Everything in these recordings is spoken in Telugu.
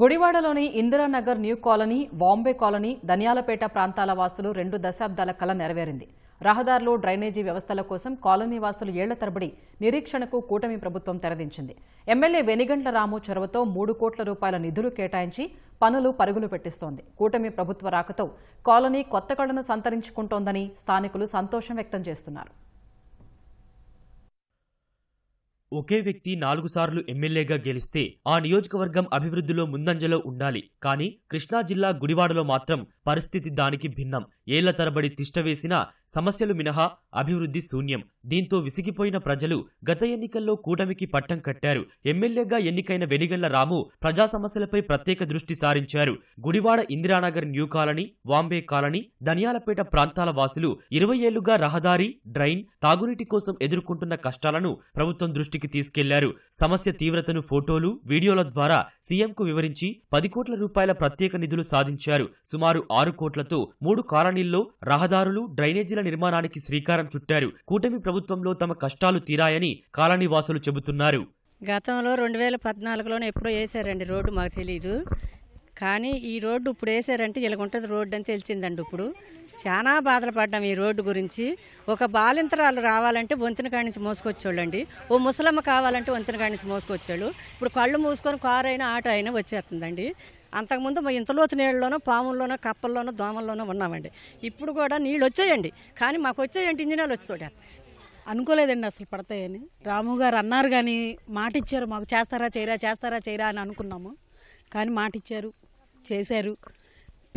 గుడివాడలోని Indiranagar new colony Bombay colony Dhaniyalapeta ప్రాంతాల వాసులు రెండు దశాబ్దాల కల నెరవేరింది. రహదారులు డ్రైనేజీ వ్యవస్థల కోసం కాలనీ వాసులు ఏళ్ళ తరబడి నిరీక్షణకు కూటమి ప్రభుత్వం తెరదించింది. ఎమ్మెల్యే వెనిగంట్ల రాము చొరవతో మూడు కోట్ల రూపాయల నిధులు కేటాయించి పనులు పరుగులు పెట్టిస్తోంది. కూటమి ప్రభుత్వ రాకతో కాలనీ కొత్త కళను సంతరించుకుంటోందని స్థానికులు సంతోషం వ్యక్తం చేస్తున్నారు. ఒకే వ్యక్తి నాలుగు సార్లు ఎమ్మెల్యేగా గెలిస్తే ఆ నియోజకవర్గం అభివృద్ధిలో ముందంజలో ఉండాలి. కానీ కృష్ణా జిల్లా గుడివాడలో మాత్రం పరిస్థితి దానికి భిన్నం. ఏళ్ళ తరబడి తిష్టవేసినా సమస్యలు మినహా అభివృద్ధి శూన్యం. దీంతో విసిగిపోయిన ప్రజలు గత ఎన్నికల్లో కూటమికి పట్టం కట్టారు. ఎమ్మెల్యేగా ఎన్నికైన వెనిగళ్ళ రాము ప్రజా సమస్యలపై ప్రత్యేక దృష్టి సారించారు. Gudivada Indiranagar new colony Vambay colony Dhaniyalapeta ప్రాంతాల వాసులు ఇరవై ఏళ్ళుగా రహదారి డ్రైన్ తాగునీటి కోసం ఎదుర్కొంటున్న కష్టాలను ప్రభుత్వం దృష్టి దృష్టికి తీసుకెళ్ళారు. సమస్య తీవ్రతను ఫోటోలు వీడియోల ద్వారా సీఎంకు వివరించి పది కోట్ల రూపాయల ప్రత్యేక నిధులు సాధించారు. సుమారు ఆరు కోట్లతో మూడు కాలనీల్లో రహదారులు డ్రైనేజీల నిర్మాణానికి శ్రీకారం చుట్టారు. కూటమి ప్రభుత్వంలో తమ కష్టాలు తీరాయని కాలనీవాసులు చెబుతున్నారు. గతంలో రెండు వేల పద్నాలుగులోనే ఎప్పుడో వేసారండి రోడ్డు మాకు తెలీదు. కానీ ఈ రోడ్డు ఇప్పుడు వేసారంటే ఇలాగుంటుంది రోడ్డు అని తెలిసిందండి ఇప్పుడు. చాలా బాధలు పడ్డాం ఈ రోడ్డు గురించి. ఒక బాలింతరాలు రావాలంటే వంతెన కాడి నుంచి మోసుకొచ్చేవాళ్ళండి. ఓ ముసలమ్మ కావాలంటే వంతెన కాడి నుంచి మోసుకొచ్చాడు ఇప్పుడు కళ్ళు మూసుకొని కారు అయినా ఆటో అయినా వచ్చేస్తుందండి. అంతకుముందు మా ఇంతలోతు నీళ్ళలోనో పాముల్లోనో కప్పల్లోనో దోమల్లోనో ఉన్నామండి. ఇప్పుడు కూడా నీళ్ళు వచ్చాయండి. కానీ మాకు వచ్చేయండి ఇంజినాలు వచ్చి అనుకోలేదండి అసలు పడతాయని. రాము గారు అన్నారు కానీ మాట ఇచ్చారు మాకు చేస్తారా చేయరా చేస్తారా చేయరా అని అనుకున్నాము. కానీ మాట ఇచ్చారు చేశారు.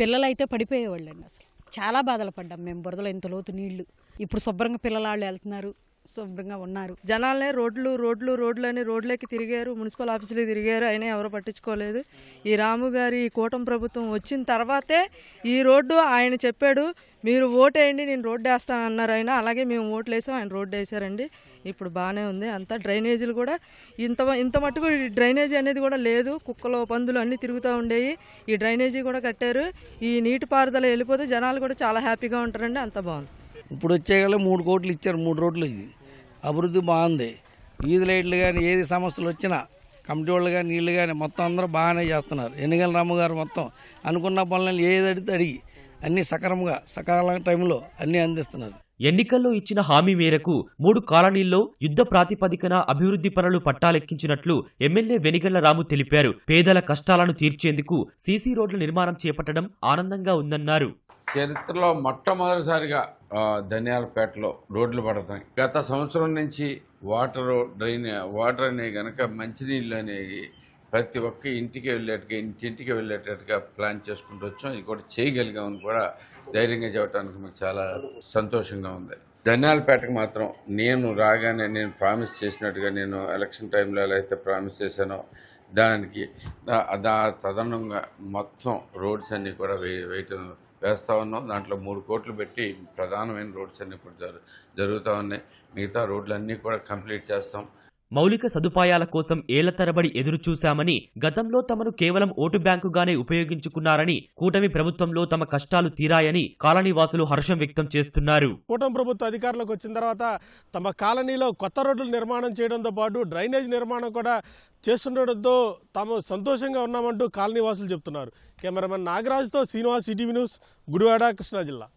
పిల్లలు అయితే పడిపోయేవాళ్ళండి అసలు. చాలా బాధలు పడ్డాం మేము బురదలో ఇంత లోతు నీళ్ళు. ఇప్పుడు శుభ్రంగా పిల్లలాళ్ళు వెళ్తున్నారు. శుభ్రంగా ఉన్నారు. జనాలనే రోడ్లు రోడ్లు రోడ్లు అని రోడ్లకి తిరిగారు మున్సిపల్ ఆఫీసులు తిరిగారు అయినా ఎవరు పట్టించుకోలేదు. ఈ రాము గారి ఈ కూటమి ప్రభుత్వం వచ్చిన తర్వాతే ఈ రోడ్డు ఆయన చెప్పాడు మీరు ఓటేయండి నేను రోడ్డు వేస్తాను అన్నారు ఆయన. అలాగే మేము ఓట్లు వేసాం ఆయన రోడ్డు వేసారండి. ఇప్పుడు బాగానే ఉంది. అంతా డ్రైనేజీలు కూడా ఇంత ఇంత మట్టుకు ఈ డ్రైనేజీ అనేది కూడా లేదు. కుక్కలు పందులు అన్నీ తిరుగుతూ ఉండేవి ఈ డ్రైనేజీ కూడా కట్టారు. ఈ నీటిపారుదల వెళ్ళిపోతే జనాలు కూడా చాలా హ్యాపీగా ఉంటారండి. అంత బాగుంది. ఇప్పుడు వచ్చేగల మూడు కోట్లు ఇచ్చారు మూడు రోడ్లు ఇది. అభివృద్ధి బాగుంది. వీధి లైట్లు కానీ ఏది సమస్యలు వచ్చినా కమిటీ వాళ్ళు కానీ నీళ్ళు కానీ మొత్తం అందరూ బాగానే చేస్తున్నారు. ఎన్నికల రాము గారు మొత్తం అనుకున్న పనులను ఏది అడిగితే అడిగి అన్నీ సక్రమంగా సకాల టైంలో అన్నీ అందిస్తున్నారు. ఎన్నికల్లో ఇచ్చిన హామీ మేరకు మూడు కాలనీల్లో యుద్ధ ప్రాతిపదికన అభివృద్ధి పనులు పట్టాలెక్కించినట్లు ఎమ్మెల్యే వెనిగళ్ళ రాము తెలిపారు. పేదల కష్టాలను తీర్చేందుకు సీసీ రోడ్ల నిర్మాణం చేపట్టడం ఆనందంగా ఉందన్నారు. చరిత్రలో మొట్టమొదటిసారిగా ధనియాలపేటలో రోడ్లు పడతాయి. గత సంవత్సరం నుంచి వాటర్ డ్రైన్ వాటర్ అనేవి కనుక మంచినీళ్ళు అనేవి ప్రతి ఒక్క ఇంటికి వెళ్ళేట్టుగా ఇంటింటికి వెళ్ళేటట్టుగా ప్లాన్ చేసుకుంటూ వచ్చాం. ఇది కూడా చేయగలిగామని కూడా ధైర్యంగా చెప్పడానికి మాకు చాలా సంతోషంగా ఉంది. ధనియాలపేటకు మాత్రం నేను రాగానే నేను ప్రామిస్ చేసినట్టుగా నేను ఎలక్షన్ టైంలో ఎలా అయితే ప్రామిస్ చేశానో దానికి దా- తదనంగా మొత్తం రోడ్స్ అన్నీ కూడా వేయటం వేస్తూ ఉన్నాం. దాంట్లో మూడు కోట్లు పెట్టి ప్రధానమైన రోడ్స్ అన్నీ ఇప్పుడు జరుగుతూ ఉన్నాయి. మిగతా రోడ్లన్నీ కూడా కంప్లీట్ చేస్తాం. మౌలిక సదుపాయాల కోసం ఏళ్ళ తరబడి ఎదురుచూశామని గతంలో తమను కేవలం ఓటు బ్యాంకుగానే ఉపయోగించుకున్నారని కూటమి ప్రభుత్వంలో తమ కష్టాలు తీరాయని కాలనీవాసులు హర్షం వ్యక్తం చేస్తున్నారు. కూటమి ప్రభుత్వ అధికారంలోకి వచ్చిన తర్వాత తమ కాలనీలో కొత్త రోడ్లు నిర్మాణం చేయడంతో పాటు డ్రైనేజ్ నిర్మాణం కూడా చేస్తుండడంతో తాము సంతోషంగా ఉన్నామంటూ కాలనీవాసులు చెప్తున్నారు. కెమెరామెన్ నాగరాజుతో శ్రీనివాస్ సిటీవీ న్యూస్ గుడివాడ కృష్ణా జిల్లా.